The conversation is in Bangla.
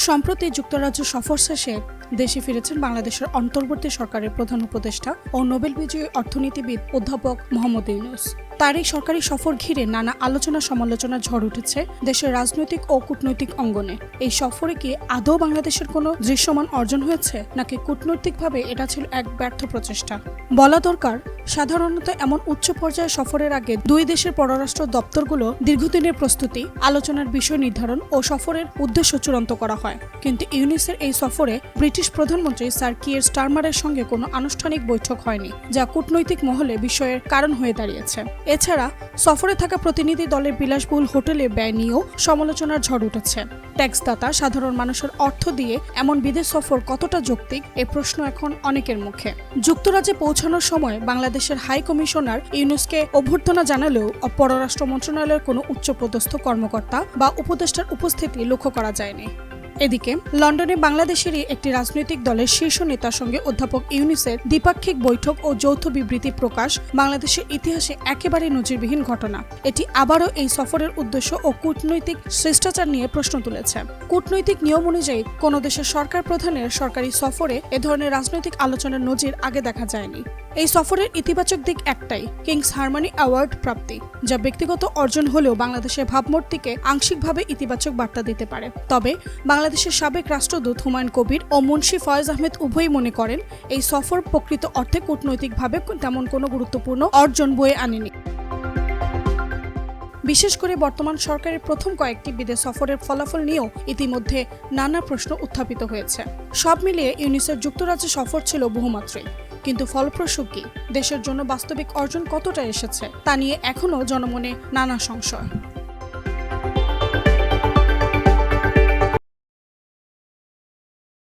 সম্প্রতি যুক্তরাজ্য সফর শেষে দেশে ফিরেছেন বাংলাদেশের অন্তর্বর্তী সরকারের প্রধান উপদেষ্টা ও নোবেল বিজয়ী অর্থনীতিবিদ অধ্যাপক মোহাম্মদ ইউনুস। তার এই সরকারি সফর ঘিরে নানা আলোচনা সমালোচনা ঝড় উঠেছে দেশের রাজনৈতিক ও কূটনৈতিক অঙ্গনে। এই সফরে কি আদৌ বাংলাদেশের কোনো দৃশ্যমান অর্জন হয়েছে, নাকি কূটনৈতিকভাবে এটা ছিল এক ব্যর্থ প্রচেষ্টা? বলা দরকার, সাধারণত এমন উচ্চ পর্যায়ে সফরের আগে দুই দেশের পররাষ্ট্র দপ্তরগুলো দীর্ঘদিনের প্রস্তুতি, আলোচনার বিষয় নির্ধারণ ও সফরের উদ্দেশ্য চূড়ান্ত করা হয়। কিন্তু ইউনিসের এই সফরে ব্রিটিশ প্রধানমন্ত্রী স্যার কিয়ের স্টারমারের সঙ্গে কোনো আনুষ্ঠানিক বৈঠক হয়নি, যা কূটনৈতিক মহলে বিষয়ের কারণ হয়ে দাঁড়িয়েছে। এছাড়া, সফরে থাকা প্রতিনিধি দলের বিলাসবহুল হোটেলে ব্যয় নিয়েও সমালোচনার ঝড় উঠেছে। ট্যাক্সদাতা, সাধারণ মানুষের অর্থ দিয়ে এমন বিদেশ সফর কতটা যৌক্তিক, এ প্রশ্ন এখন অনেকের মুখে। যুক্তরাজ্যে পৌঁছানোর সময় বাংলাদেশের হাই কমিশনার ইউনুসকে অভ্যর্থনা জানালেও পররাষ্ট্র মন্ত্রণালয়ের কোনো উচ্চপদস্থ কর্মকর্তা বা উপদেষ্টার উপস্থিতি লক্ষ্য করা যায়নি। এদিকে, লন্ডনে বাংলাদেশেরই একটি রাজনৈতিক দলের শীর্ষ নেতার সঙ্গে অধ্যাপক ইউনিসের দ্বিপাক্ষিক বৈঠক ও যৌথ বিবৃতি প্রকাশ বাংলাদেশের ইতিহাসে একেবারে নজিরবিহীন ঘটনা। এটি আবারও এই সফরের উদ্দেশ্য ও কূটনৈতিক শিষ্টাচার নিয়ে প্রশ্ন তুলেছে। কূটনৈতিক নিয়ম অনুযায়ী কোনো দেশের সরকার প্রধানের সরকারি সফরে এ ধরনের রাজনৈতিক আলোচনার নজির আগে দেখা যায়নি। এই সফরের ইতিবাচক দিক একটাই, কিংস হারমানি অ্যাওয়ার্ড প্রাপ্তি, যা ব্যক্তিগত অর্জন হলেও বাংলাদেশের ভাবমূর্তিকে আংশিকভাবে ইতিবাচক বার্তা দিতে পারে। তবে বাংলাদেশের সাবেক রাষ্ট্রদূত হুমায়ুন কবির ও মুন্সি ফয়েজ আহমেদ উভয়ই মনে করেন, এই সফর প্রকৃত অর্থে কূটনৈতিকভাবে তেমন কোনো গুরুত্বপূর্ণ অর্জন বয়ে আনেনি। বিশেষ করে বর্তমান সরকারের প্রথম কয়েকটি বিদেশ সফরের ফলাফল নিয়েও ইতিমধ্যে নানা প্রশ্ন উত্থাপিত হয়েছে। সব মিলিয়ে ইউনিসেফ যুক্তরাজ্যে সফর ছিল বহুমাত্রই কিন্তু ফলপ্রসূ কি? দেশের জন্য বাস্তবিক অর্জন কতটা এসেছে? তা নিয়ে এখনও জনমনে নানা সংশয়।